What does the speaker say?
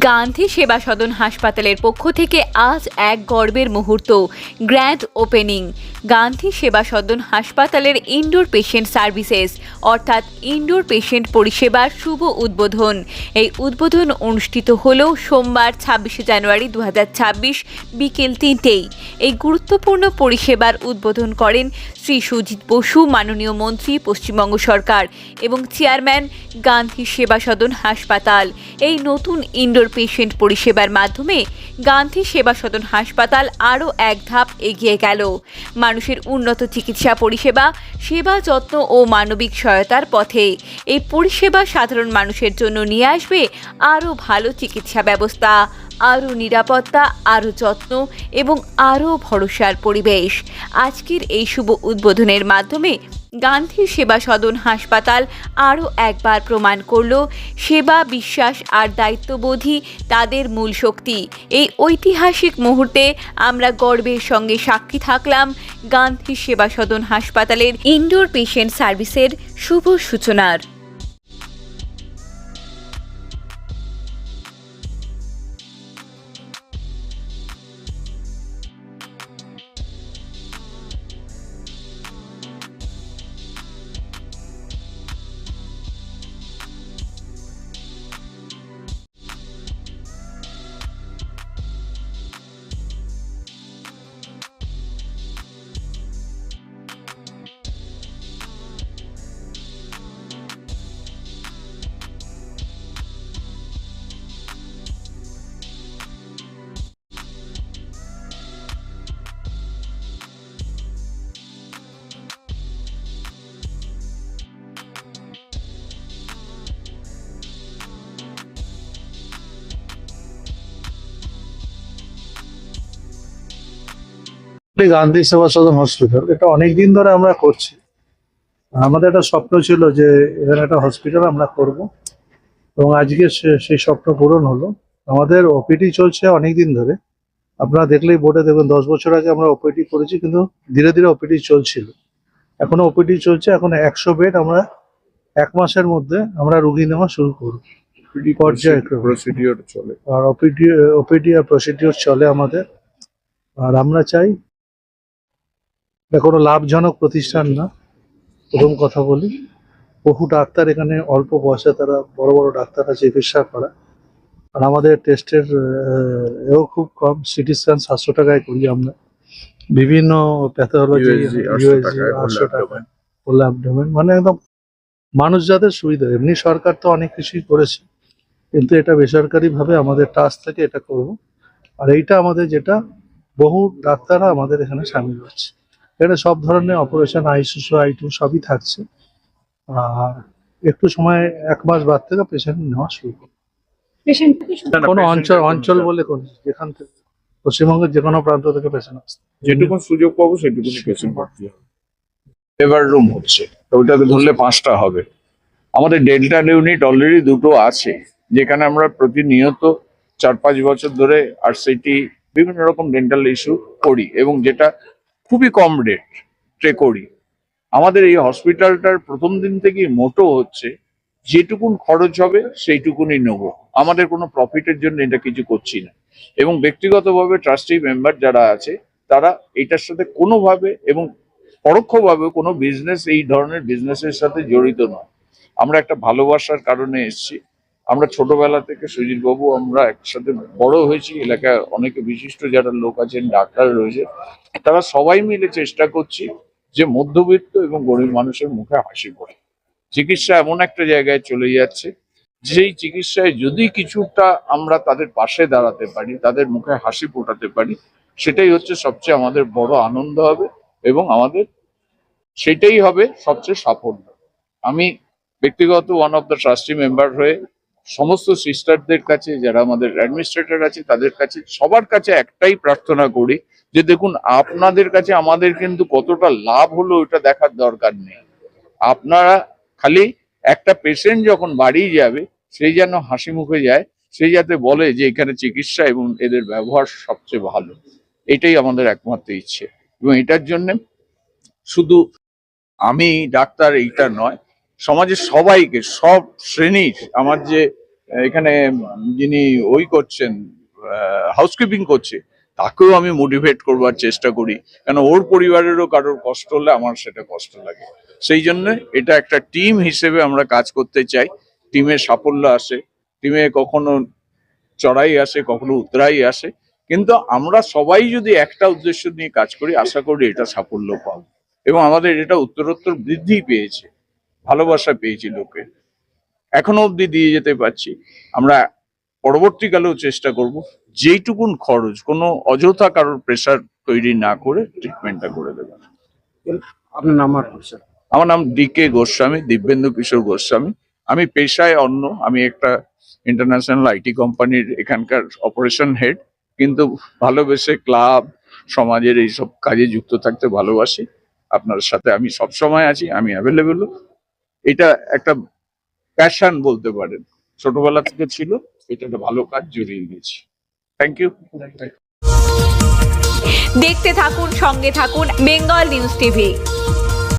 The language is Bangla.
গান্ধী সেবা সদন হাসপাতালের পক্ষ থেকে আজ এক গর্বের মুহূর্ত গ্র্যান্ড ওপেনিং। গান্ধী সেবা সদন হাসপাতালের ইনডোর পেশেন্ট সার্ভিসেস, অর্থাৎ ইনডোর পেশেন্ট পরিষেবার শুভ উদ্বোধন। এই উদ্বোধন অনুষ্ঠিত হল সোমবার, ছাব্বিশে জানুয়ারি দু হাজার ছাব্বিশ বিকেল তিনটেই এই গুরুত্বপূর্ণ পরিষেবার উদ্বোধন করেন শ্রী সুজিত বসু, মাননীয় মন্ত্রী, পশ্চিমবঙ্গ সরকার এবং চেয়ারম্যান গান্ধী সেবা সদন হাসপাতাল। এই নতুন ইনডোর পেশেন্ট পরিষেবার মাধ্যমে গান্ধী সেবা সদন হাসপাতাল আরও এক ধাপ এগিয়ে গেল। মানুষের উন্নত চিকিৎসা, পরিষেবা, সেবা যত্ন ও মানবিক সহায়তার পথে। এই পরিষেবা সাধারণ মানুষের জন্য নিয়ে আসবে আরও ভালো চিকিৎসা ব্যবস্থা। আরও নিরাপত্তা, আরও যত্ন এবং আরও ভরসার পরিবেশ। আজকের এই শুভ উদ্বোধনের মাধ্যমে গান্ধী সেবা সদন হাসপাতাল আরও একবার প্রমাণ করল, সেবা, বিশ্বাস আর দায়িত্ববোধই তাদের মূল শক্তি। এই ঐতিহাসিক মুহূর্তে আমরা গর্বের সঙ্গে সাক্ষী থাকলাম গান্ধী সেবা সদন হাসপাতালের ইনডোর পেশেন্ট সার্ভিসের শুভ সূচনার। গান্ধী সেবা সদন হসপিটাল এটা অনেক দিন ধরে আমরা করছি। আমাদের একটা স্বপ্ন ছিল যে এখানে একটা হসপিটাল আমরা করব। এবং আজকে সেই স্বপ্ন পূরণ হলো। আমাদের ওপিডি চলছে অনেক দিন ধরে। আপনারা দেখলেই বোর্ডে দেখবেন দশ বছর আগে আমরা ওপিডি করেছি কিন্তু ধীরে ধীরে ওপিডি চলছিল। এখনও ওপিডি চলছে এখন একশো বেড আমরা এক মাসের মধ্যে আমরা রুগী নেওয়া শুরু করব। প্রসিডিওর চলে। আর ওপিডি ওপিডি আর প্রসিডিওর চলে আমাদের। আর আমরা চাই এটা কোনো লাভজনক প্রতিষ্ঠান না। প্রথম কথা বলি বহু ডাক্তার এখানে অল্প বয়সে তারা বড় বড় ডাক্তাররা চিকিৎসা করা আর আমাদের টেস্টের এও খুব কম সিটি স্ক্যান সাতশো টাকায় করি আমরা। বিভিন্ন প্যাথোলজি USG 800 টাকায়, আটশো টাকা অ্যাবডোমেন মানে একদম মানুষ যাদের সুবিধা। এমনি সরকার তো অনেক কিছুই করেছে কিন্তু এটা বেসরকারি ভাবে আমাদের টাস্ক থেকে এটা করব। আর এইটা আমাদের যেটা বহু ডাক্তাররা আমাদের এখানে সামিল হচ্ছে। এখানে সব ধরনের অপারেশন আইসিসু আই টু সবই থাকছে। আর একটু সময় এক মাস বাদ থেকে পেশেন্ট নেওয়া শুরু করবে। কোনো অঞ্চল অঞ্চল বলে কোনো যেখান থেকে পশ্চিমবঙ্গের যে কোনো প্রান্ত থেকে পেশেন্ট আসছে যেটুকুন সুযোগ পাবো সেটুকুনি পেশেন্ট ভর্তি হবে। এবার রুম হচ্ছে তো ওইটাকে ধরলে পাঁচটা হবে। আমাদের ডেল্টা ইউনিট অলরেডি দুটো আছে যেখানে আমরা প্রতিনিয়ত চার পাঁচ বছর ধরে আর সেটি বিভিন্ন রকম ডেন্টাল ইস্যু করি এবং যেটা খুবই কম রেট ট্রে করি। আমাদের এই হসপিটালটার প্রথম দিন থেকেই মোটো হচ্ছে, যেটুকুন খরচ হবে সেইটুকুনই নেব। আমাদের কোনো প্রফিটের জন্য এটা কিছু করছি না। এবং ব্যক্তিগতভাবে ট্রাস্টি মেম্বার যারা আছে, তারা এটার সাথে কোনোভাবে এবং পরোক্ষভাবে কোনো বিজনেস এই ধরনের বিজনেসের সাথে জড়িত নয়। আমরা একটা ভালোবাসার কারণে এসেছি। আমরা ছোটবেলা থেকে সুজিত বাবু আমরা একসাথে বড় হয়েছি এলাকায় অনেকে বিশিষ্ট যারা লোক আছেন, ডাক্তার রয়েছে, তারা সবাই মিলে চেষ্টা করছি যে মধ্যবিত্ত এবং গরিব মানুষের মুখে হাসি পড়ে চিকিৎসা এমন একটা জায়গায় চলে যাচ্ছে, যেই চিকিৎসায় যদি কিছুটা আমরা তাদের পাশে দাঁড়াতে পারি, তাদের মুখে হাসি ফোটাতে পারি, সেটাই হচ্ছে সবচেয়ে আমাদের বড় আনন্দ হবে এবং আমাদের সেটাই হবে সবচেয়ে সাফল্য। আমি ব্যক্তিগত one of the trustee member হয়ে সমস্ত সিস্টারদের কাছে, যারা আমাদের অ্যাডমিনিস্ট্রেটর আছে, তাদের কাছে, সবার কাছে একটাই প্রার্থনা করি যে দেখুন, আপনাদের কাছে আমাদের কিন্তু কতটা লাভ হলো ওটা দেখার দরকার নেই। আপনারা খালি একটা পেশেন্ট যখন বাড়ি যাবে সেই যেন হাসি মুখে যায় সেই যাতে বলে যে এখানে চিকিৎসা এবং এদের ব্যবহার সবচেয়ে ভালো। এটাই আমাদের একমাত্র ইচ্ছে। এবং এটার জন্য শুধু আমি ডাক্তার এইটা নয় সমাজের সবাইকে, সব শ্রেণির, আমার যে এখানে যিনি ওই করছেন হাউসকিপিং করছে, তাকেও আমি মোটিভেট করবার চেষ্টা করি। কেন ওর পরিবারেরও কারোর কষ্ট হলে আমার সেটা কষ্ট লাগে। সেই জন্য এটা একটা টিম হিসেবে আমরা কাজ করতে চাই। টিমের সাফল্য আসে টিমে কখনো চড়াই আসে, কখনো উতরাই আসে। কিন্তু আমরা সবাই যদি একটা উদ্দেশ্য নিয়ে কাজ করি, আশা করি এটা সাফল্য পাবো। এবং আমাদের এটা উত্তরোত্তর বৃদ্ধি পেয়েছে। ভালোবাসা পেয়েছি লোকে। এখনও অবধি দিয়ে যেতে পারছি। আমরা পরবর্তীকালেও চেষ্টা করব যেইটুকুন খরচ কোনো অযথা কারোর প্রেশার তৈরি না করে ট্রিটমেন্টটা করে দেবেন আপনার নাম আর আমার নাম ডি কে গোস্বামী দিব্যেন্দু কিশোর গোস্বামী। আমি পেশায় অন্য আমি একটা ইন্টারন্যাশনাল আইটি কোম্পানির এখানকার অপারেশন হেড কিন্তু ভালোবেসে ক্লাব সমাজের এইসব কাজে যুক্ত থাকতে ভালোবাসি। আপনার সাথে আমি সব সময় আছি আমি অ্যাভেলেবেল এটা একটা প্যাশন বলতে পারেন। ছোটবেলা থেকে ছিল, এটা একটা ভালো কাজ জড়িয়ে দিয়েছি থ্যাংক ইউ দেখতে থাকুন, সঙ্গে থাকুন, বেঙ্গল নিউজ টিভি।